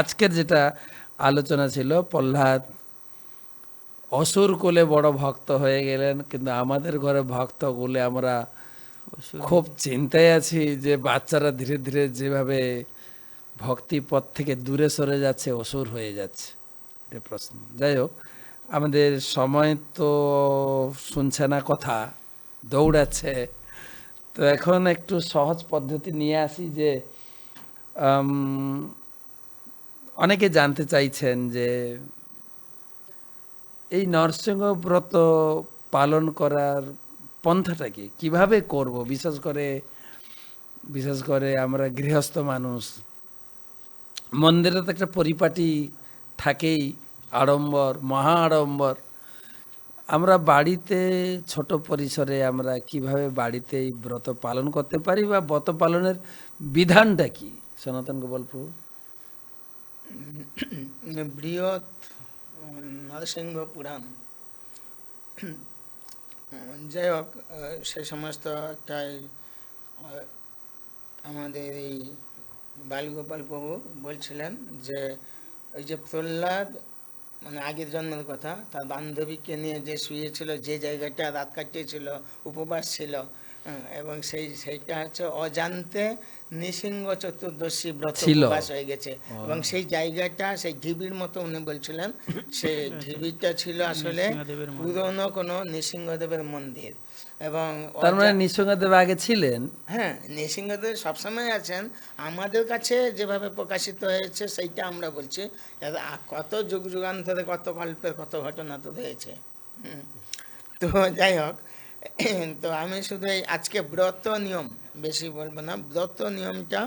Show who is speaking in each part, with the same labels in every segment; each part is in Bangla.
Speaker 1: আজকের যেটা আলোচনা ছিল প্রহ্লাদ অসুর কোলে বড় ভক্ত হয়ে গেলেন কিন্তু আমাদের ঘরে ভক্ত কোলে আমরা খুব চিন্তায় আছি যে বাচ্চারা ধীরে ধীরে যেভাবে ভক্তি পথ থেকে দূরে সরে যাচ্ছে অসুর হয়ে যাচ্ছে এটা প্রশ্ন যাই হোক আমাদের সময় তো শুনছে না কথা দৌড়াচ্ছে তো এখন একটু সহজ পদ্ধতি নিয়ে আসি যে অনেকে জানতে চাইছেন যে এই নরসিংহ ব্রত পালন করার পন্থাটা কি কিভাবে করব বিশেষ করে বিশেষ করে আমরা গৃহস্থ মানুষ মন্দিরে তো একটা পরিপাটি থাকেই আড়ম্বর মহা আড়ম্বর আমরা বাড়িতে ছোট পরিসরে আমরা কিভাবে বাড়িতে এই ব্রত পালন করতে পারি বা ব্রত পালনের বিধানটা কি সনাতন গোপাল প্রভু
Speaker 2: বৃহৎ নরসিংহ পুরাণ যাই হোক সে সমস্ত একটাই আমাদের এই বালগোপাল প্রভু বলছিলেন যে ওই যে প্রহ্লাদ মানে আগের জন্মের কথা তার বান্ধবীকে নিয়ে যে শুয়েছিল যে জায়গাটা রাত কাটিয়েছিল উপবাস ছিল হ্যাঁ, এবং সেই সেইটা হচ্ছে অজান্তে নিসিংহ চতুর্দশী ব্রত উপবাস হয়ে গেছে এবং সেই জায়গাটা সেই ঢিবির মতো উনি বলছিলেন সেই ঢিবিটা ছিল আসলে পুরনো কোনো নৃসিংহদেবের মন্দির এবং
Speaker 1: তার মানে নৃসিংহদেব আগে ছিলেন
Speaker 2: হ্যাঁ নৃসিংহদেব সবসময় আছেন আমাদের কাছে যেভাবে প্রকাশিত হয়েছে সেইটা আমরা বলছি কত যুগ যুগান্তরে কত গল্পের কত ঘটনা তো রয়েছে তো যাই হোক তো আমি শুধু এই আজকে ব্রত নিয়ম বেশি বলবো না ব্রত নিয়মটা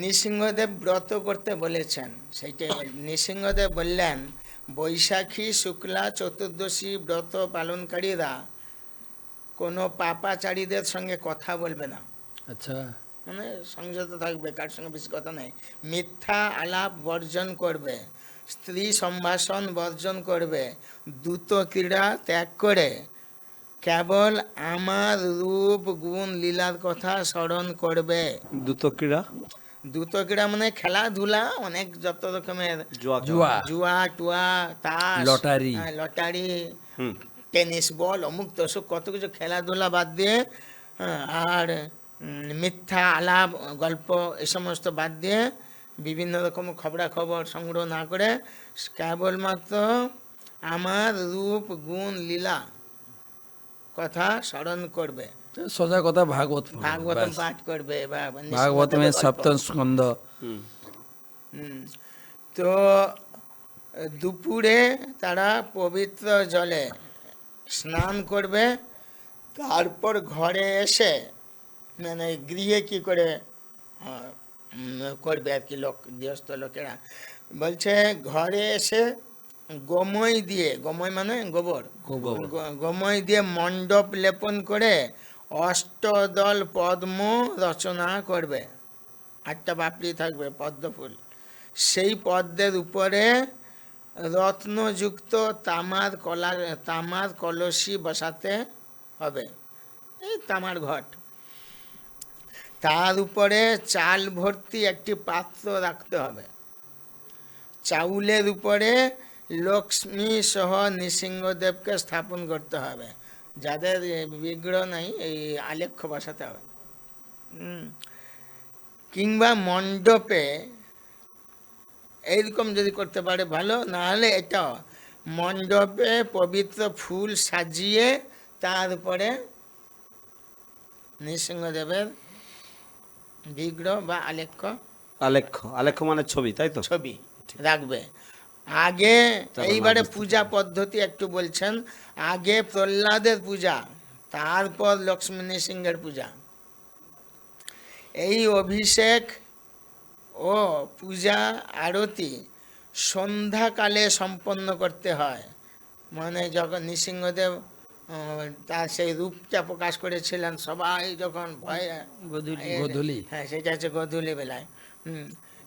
Speaker 2: নৃসিংহদেব ব্রত করতে বলেছেন সেইটাই নৃসিংহদেব বললেন বৈশাখী শুক্লা চতুর্দশী ব্রত পালনকারীরা কোনো পাপাচারীদের সঙ্গে কথা বলবে না আচ্ছা মানে সংযত থাকবে কার সঙ্গে বেশি কথা নাই মিথ্যা আলাপ বর্জন করবে স্ত্রী সম্ভাষণ বর্জন করবে দ্রুত ক্রীড়া ত্যাগ করে কেবল আমার রূপ গুণ লীলার কথা স্মরণ করবে ক্রীড়া দুত ক্রীড়া মানে খেলাধুলা অনেক যত রকমের জুয়া জুয়া টুয়া তাস লটারি হ্যাঁ, লটারি টেনিস বল অমুক তো কত কিছু খেলাধুলা বাদ দিয়ে হ্যাঁ, আর মিথ্যা আলাপ গল্প এ সমস্ত বাদ দিয়ে বিভিন্ন রকম খবরাখবর সংগ্রহ না করে কেবলমাত্র আমার রূপ গুণ লীলা কথা স্মরণ করবে
Speaker 1: সোজা কথা ভাগবত
Speaker 2: ভাগবত পাঠ করবে
Speaker 1: ভাগবত সপ্তম স্কন্দ
Speaker 2: তো দুপুরে তারা পবিত্র জলে স্নান করবে তারপর ঘরে এসে মানে গৃহে কি করে করবে আর কি লোক গৃহস্থ লোকেরা বলছে ঘরে এসে গময় দিয়ে গময় মানে গোবর গময় দিয়ে মণ্ডপ লেপন করে অষ্টদল পদ্ম রচনা করবে আটটা বাপড়ি থাকবে পদ্মফুল সেই পদ্মের উপরে রত্নযুক্ত তামার কলা তামার কলসি বসাতে হবে এই তামার ঘট তার উপরে চাল ভর্তি একটি পাত্র রাখতে হবে চাউলের উপরে লক্ষ্মী সহ নৃসিংহদেবকে স্থাপন করতে হবে যাদের বিগ্রহ নাই এই আলেখ্য বসাতে হবে কিংবা মণ্ডপে এইরকম যদি করতে পারে ভালো নাহলে এটা মণ্ডপে পবিত্র ফুল সাজিয়ে তারপরে নৃসিংহদেবের বিগ্রহ বা আলেখ্য
Speaker 1: আলেখ্য আলেখ্য মানে ছবি তাই তো
Speaker 2: ছবি রাখবে আগে এইবারে পূজা পদ্ধতি একটু বলছেন আগে প্রহ্লাদের পূজা তারপর লক্ষ্মণী সিংহের পূজা এই অভিষেক ও পূজা আরতি সন্ধ্যাকালে সম্পন্ন করতে হয় মানে যখন নৃসিংহদেব তার সেই রূপটা প্রকাশ করেছিলেন সবাই যখন ভয়ে গধুলি হ্যাঁ সেটা হচ্ছে গধুলি বেলায় হুম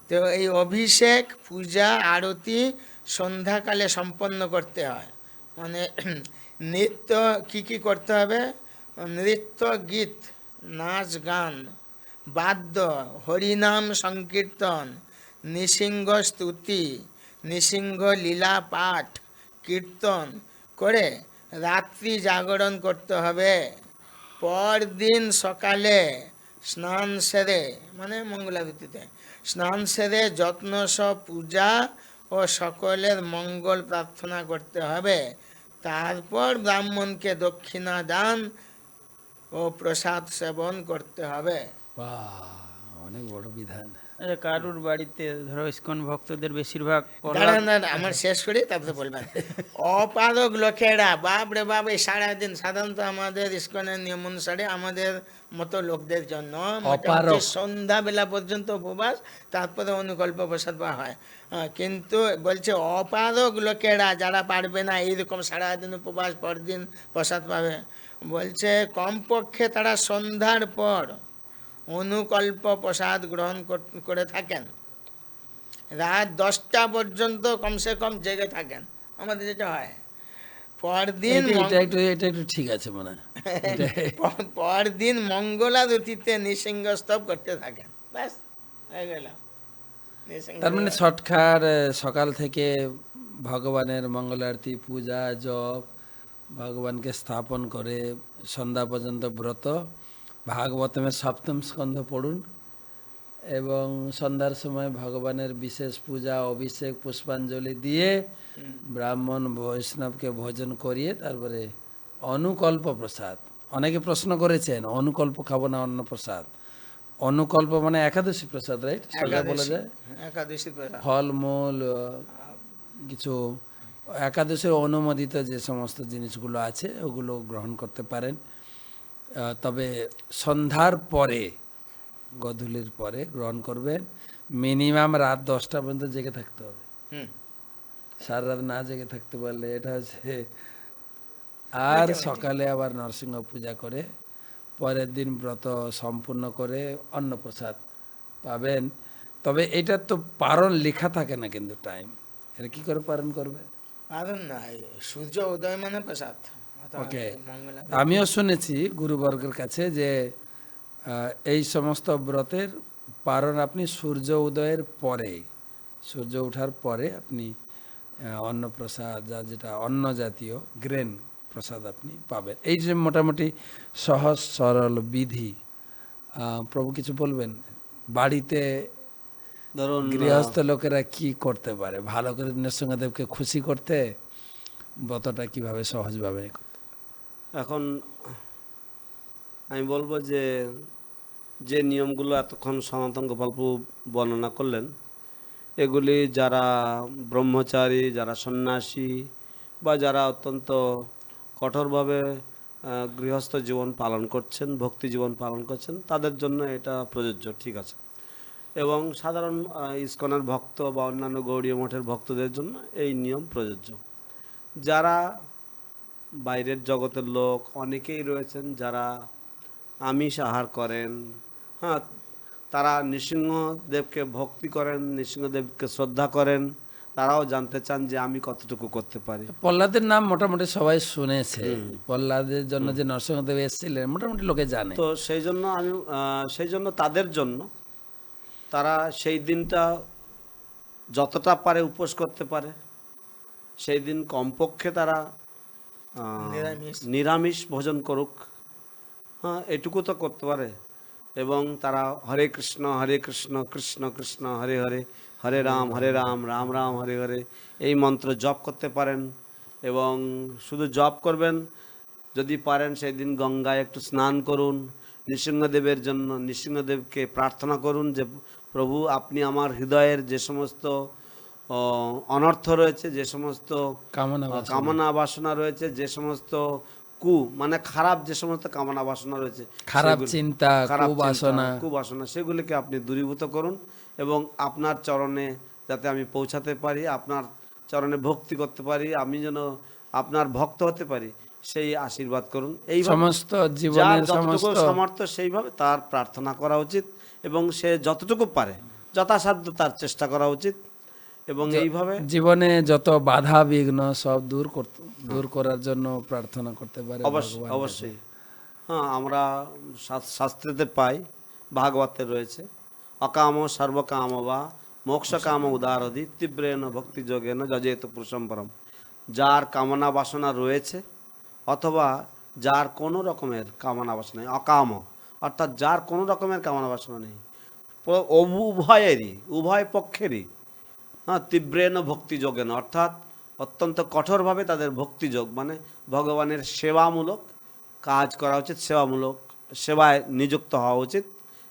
Speaker 2: তো এই অভিষেক পূজা আরতি সন্ধ্যাকালে সম্পন্ন করতে হয় মানে নৃত্য কি কি করতে হবে নৃত্য গীত নাচ গান বাদ্য হরিনাম সংকীর্তন নৃসিংহ স্তুতি নৃসিংহ লীলা পাঠ কীর্তন করে রাত্রি জাগরণ করতে হবে পরদিন সকালে স্নান সেরে মানে মঙ্গলাবৃত্তিতে স্নান সেরে যত্ন সহ পূজা ও সকলের মঙ্গল প্রার্থনা করতে হবে তারপর ব্রাহ্মণকে দক্ষিণা দান ও প্রসাদ সেবন করতে হবে
Speaker 1: অনেক বড় বিধান কারুর বাড়িতে ধরো ইস্কন ভক্তদের বেশিরভাগ
Speaker 2: আমার শেষ করে তারপরে বলবেন অপাদক লোকেরা বাপ রে বাপ এই সারাদিন সাধারণত আমাদের ইস্কনের নিয়ম অনুসারে আমাদের মতো লোকদের জন্য সন্ধ্যা বেলা পর্যন্ত উপবাস তারপরে অনুকল্প প্রসাদ পাওয়া হয় কিন্তু বলছে অপাদক লোকেরা যারা পারবে না এইরকম সারাদিন উপবাস পরদিন প্রসাদ পাবে বলছে কমপক্ষে তারা সন্ধ্যার পর অনুকল্প প্রসাদ গ্রহণ করে থাকেন রাত দশটা পর্যন্ত কমসে কম জেগে থাকেন আমাদের যেটা হয় পরদিন
Speaker 1: ঠিক আছে মনে
Speaker 2: পরদিন মঙ্গলাদুতিতে নৃসিংহ স্তব করতে থাকেন ব্যাস হয়ে গেল
Speaker 1: তার মানে ছটকার সকাল থেকে ভগবানের মঙ্গল আরতি পূজা জপ ভগবানকে স্থাপন করে সন্ধ্যা পর্যন্ত ব্রত ভাগবতমের সপ্তম স্কন্ধ পড়ুন এবং সন্ধ্যার সময় ভগবানের বিশেষ পূজা অভিষেক পুষ্পাঞ্জলি দিয়ে ব্রাহ্মণ বৈষ্ণবকে ভোজন করিয়ে তারপরে অনুকল্প প্রসাদ অনেকে প্রশ্ন করেছেন অনুকল্প খাবো না অন্ন প্রসাদ অনুকল্প মানে একাদশী প্রসাদ রাইট
Speaker 2: সবাই বলা যায়
Speaker 1: ফলমূল কিছু একাদশের অনুমোদিত যে সমস্ত জিনিসগুলো আছে ওগুলো গ্রহণ করতে পারেন তবে সন্ধ্যার পরে গধুলির পরে গ্রহণ করবেন মিনিমাম রাত দশটা পর্যন্ত জেগে থাকতে হবে সারা রাত না জেগে থাকতে পারলে এটা হচ্ছে আর সকালে আবার নরসিংহ পূজা করে পরের দিন ব্রত সম্পূর্ণ করে অন্নপ্রসাদ পাবেন তবে এটা তো পারণ লেখা থাকে না কিন্তু টাইম এটা কি করে পারণ করবে
Speaker 2: পারণ না সূর্য উদয় মানে প্রসাদ
Speaker 1: ওকে আমিও শুনেছি গুরুবর্গের কাছে যে এই সমস্ত ব্রতের পারণ আপনি সূর্য উদয়ের পরে সূর্য উঠার পরে আপনি অন্নপ্রসাদ যা যেটা অন্ন জাতীয় গ্রেন প্রসাদ আপনি পাবেন এই যে মোটামুটি সহজ সরল বিধি প্রভু কিছু বলবেন বাড়িতে ধরুন গৃহস্থ লোকেরা কি করতে পারে ভালো করে নৃসিংহদেবকে খুশি করতে ব্রতটা কিভাবে সহজভাবে
Speaker 2: এখন আমি বলবো যে যে নিয়মগুলো এতক্ষণ সনাতন গোপালপু বর্ণনা করলেন এগুলি যারা ব্রহ্মচারী যারা সন্ন্যাসী বা যারা অত্যন্ত কঠোরভাবে গৃহস্থ জীবন পালন করছেন ভক্তি জীবন পালন করছেন তাদের জন্য এটা প্রযোজ্য ঠিক আছে এবং সাধারণ ইস্কনের ভক্ত বা অন্যান্য গৌরীয় মঠের ভক্তদের জন্য এই নিয়ম প্রযোজ্য যারা বাইরের জগতের লোক অনেকেই রয়েছেন যারা আমিষ আহার করেন হ্যাঁ তারা নৃসিংহদেবকে ভক্তি করেন নৃসিংহদেবকে শ্রদ্ধা করেন তারাও জানতে চান যে আমি কতটুকু করতে পারি
Speaker 1: প্রহ্লাদের নাম মোটামুটি সবাই শুনেছে প্রহ্লাদের জন্য যে নরসিংহদেব এসেছিলেন মোটামুটি লোকে জানে
Speaker 2: তো সেই জন্য আমি সেই জন্য তাদের জন্য তারা সেই দিনটা যতটা পারে উপোস করতে পারে সেই দিন কমপক্ষে তারা নিরামিষ ভোজন করুক হ্যাঁ এটুকু তো করতে পারে এবং তারা হরে কৃষ্ণ হরে কৃষ্ণ কৃষ্ণ কৃষ্ণ হরে হরে হরে রাম হরে রাম রাম রাম হরে হরে এই মন্ত্র জপ করতে পারেন এবং শুধু জপ করবেন যদি পারেন সেই দিন গঙ্গায় একটু স্নান করুন নৃসিংহদেবের জন্য নৃসিংহদেবকে প্রার্থনা করুন যে প্রভু আপনি আমার হৃদয়ের যে সমস্ত অনর্থ রয়েছে যে সমস্ত কামনা কামনা বাসনা রয়েছে যে সমস্ত কু মানে খারাপ যে সমস্ত কামনা বাসনা রয়েছে
Speaker 1: খারাপ চিন্তা খারাপ বাসনা
Speaker 2: কুবাসনা সেগুলিকে আপনি দূরীভূত করুন এবং আপনার চরণে যাতে আমি পৌঁছাতে পারি আপনার চরণে ভক্তি করতে পারি আমি যেন আপনার ভক্ত হতে পারি সেই আশীর্বাদ করুন
Speaker 1: এই সমস্ত জীবনের সমস্ত
Speaker 2: সমর্থ সেইভাবে তার প্রার্থনা করা উচিত এবং সে যতটুকু পারে যথাসাধ্য তার চেষ্টা করা উচিত এবং এইভাবে
Speaker 1: জীবনে যত বাধা বিঘ্ন সব দূর দূর করার জন্য প্রার্থনা করতে পারে
Speaker 2: অবশ্যই অবশ্যই হ্যাঁ আমরা শাস্ত্রেতে পাই ভাগবতে রয়েছে অকাম সর্বকাম বা মোক্ষ কাম তীব্রেন তীব্রেণ ভক্তিযোগেন যজেত পুরুষম পরম যার কামনা বাসনা রয়েছে অথবা যার কোনো রকমের কামনা বাসনা নেই অকাম অর্থাৎ যার কোনো রকমের কামনা বাসনা নেই উভয়েরই উভয় পক্ষেরই হ্যাঁ তীব্রেন ভক্তিযোগেন অর্থাৎ অত্যন্ত কঠোরভাবে তাদের ভক্তিযোগ মানে ভগবানের সেবামূলক কাজ করা উচিত সেবামূলক সেবায় নিযুক্ত হওয়া উচিত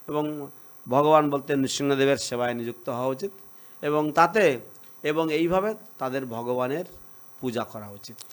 Speaker 2: এবং ভগবান বলতে নৃসিংহদেবের সেবায় নিযুক্ত হওয়া উচিত এবং তাতে এবং এইভাবে তাদের ভগবানের পূজা করা উচিত